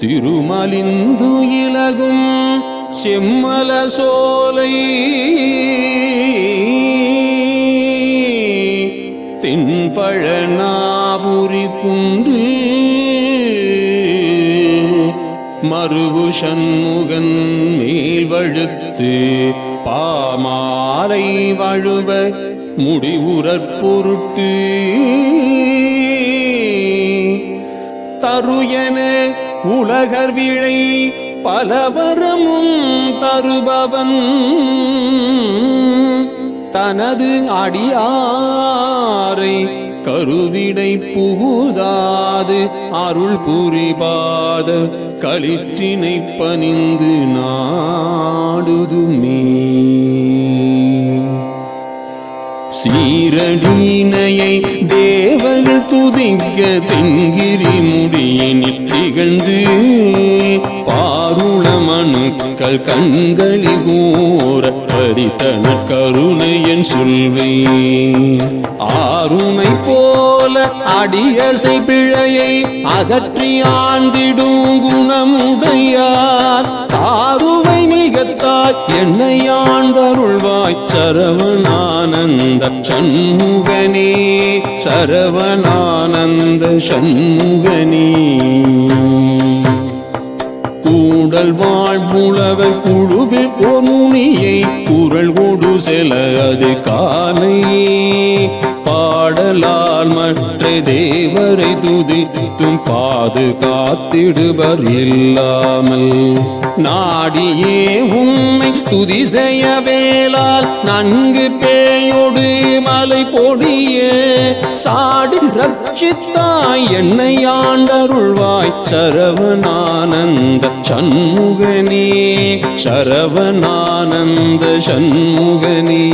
திருமலிந்து இலகும் செம்மல சோலை. தென்பழனாபுரி குன்றில் மறுவு சண்முகன் மேல் வழுத்து பாமாலை வழுவ முடிவுறற் பொருட்டு. தருயன உலகர் விழை பலவரமும் தருபவன். தனது அடியாரை கருவிடை புகுதாது அருள் புரிபாத களிற்றினை பணிந்து நாடுதுமே. சீரடினையை தேவர்கள் துதிக்க தென்கிரி முடியினில் திகழ்ந்து பாருள மனுக்கள் கண்களி கூற பரித்தன கருணையன் சொல்வே ஆருமை போல அடியசை பிழையை அகற்றி ஆண்டிடும் குணமும் சரவணானந்த சண்முகனே சரவணானந்த சண்முகனே. கூடல் வாழ்வுளவர் குழுவில் ஓர் குரல் கொடு செல அது காலை பாடலால் மற்றதே தேவரை துதித்தும் பாதுகாத்திடுவர் இல்லாமல். நாடியே உம்மை துதி செய்ய வேளால் நன்கு பேயோடு மலை பொடிய சாடி ரட்சித்தாய் என்னை ஆண்டருள்வாய். சரவணானந்த சண்முகனே சரவணானந்த சண்முகனே.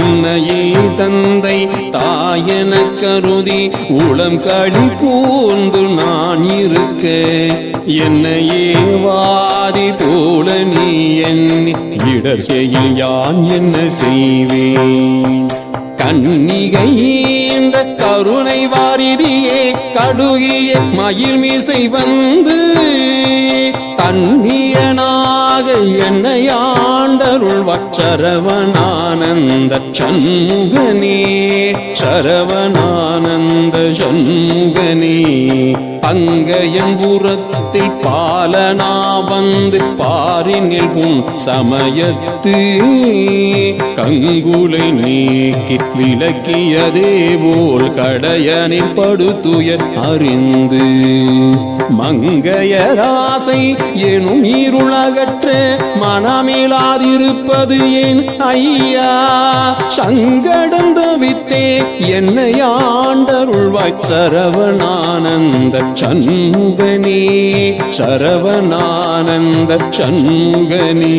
உன்னையே தந்தை தா தாயன கருதி உளம் களி கூர்ந்து நான் இருக்க. என்னையே வாதி போல நீ எண்ணி இடர் செயல் யான் என்ன செய்வேன்? கன்னிகை என்ற கருணை வாரிதியே கடுகிய மயில் மீசை வந்து தண்ணி சரவணானந்த சண்முகனே சரவணானந்த சண்முகனே. பங்கயம்புறத்தில் பாலனா வந்து பாரினில் உன் சமயத்து. கங்குலை நீக்கி விளக்கியதே போல் கடையனில் படுத்துயர் அறிந்து. மங்கையராசை எனும் இருளகற்ற மனமிலாதிருப்பது என் ஐயா? சங்கடந்த வித்தே என்னை ஆண்டருள் ஆண்டருள்வாய் சரவணானந்த சண்முகனே சரவணானந்த சண்முகனே.